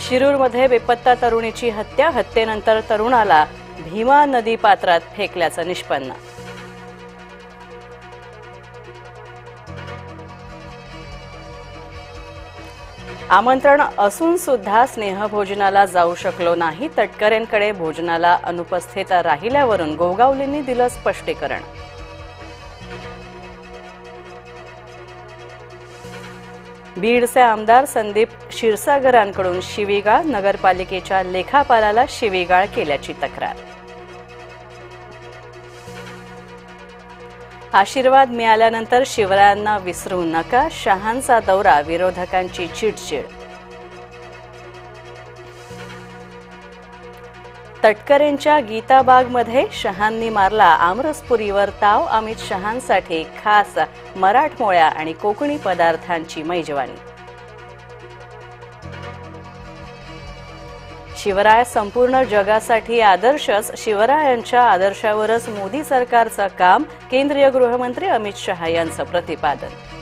शिरूरमध्ये बेपत्ता तरुणीची हत्या हत्येनंतर तरुणाला भीमा नदी पात्रात फेकल्याचं निष्पन्न. आमंत्रण असून सुद्धा स्नेहभोजनाला जाऊ शकलो नाही. तटकरेंकडे भोजनाला अनुपस्थित राहिल्यावरून गोगावलींनी दिलं स्पष्टीकरण. बीडचे आमदार संदीप क्षीरसागरांकडून शिवीगाळ नगरपालिकेच्या लेखापालाला शिवीगाळ केल्याची तक्रार. आशीर्वाद मिळाल्यानंतर शिवरायांना विसरू नका शहांचा दौरा विरोधकांची चिडचिड तटकरेंच्या गीताबागमध्ये शहांनी मारला आमरसपुरीवर ताव अमित शहांसाठी खास मराठमोळ्या आणि कोकणी पदार्थांची मैजवानी. शिवराय संपूर्ण जगासाठी आदर्शच शिवरायांच्या आदर्शावरच मोदी सरकारचं काम केंद्रीय गृहमंत्री अमित शहा यांचं प्रतिपादन.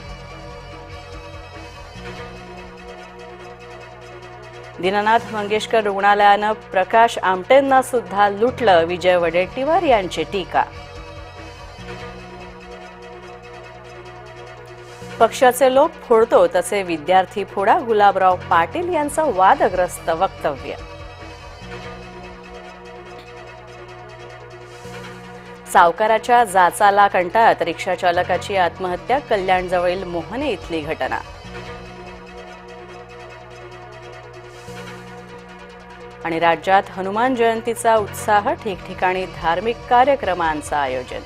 दीनानाथ मंगेशकर रुग्णालयानं प्रकाश आमटेंना सुद्धा लुटलं. विजय वडेट्टीवार यांची टीका. पक्षाचे लोक फोडतो तसे विद्यार्थी फोडा. गुलाबराव पाटील यांचं वादग्रस्त वक्तव्य. सावकाराच्या जाचाला कंटाळत रिक्षाचालकाची आत्महत्या कल्याणजवळील मोहने इथली घटना. आणि राज्यात हनुमान जयंतीचा उत्साह ठिकठिकाणी धार्मिक कार्यक्रमांचं आयोजन.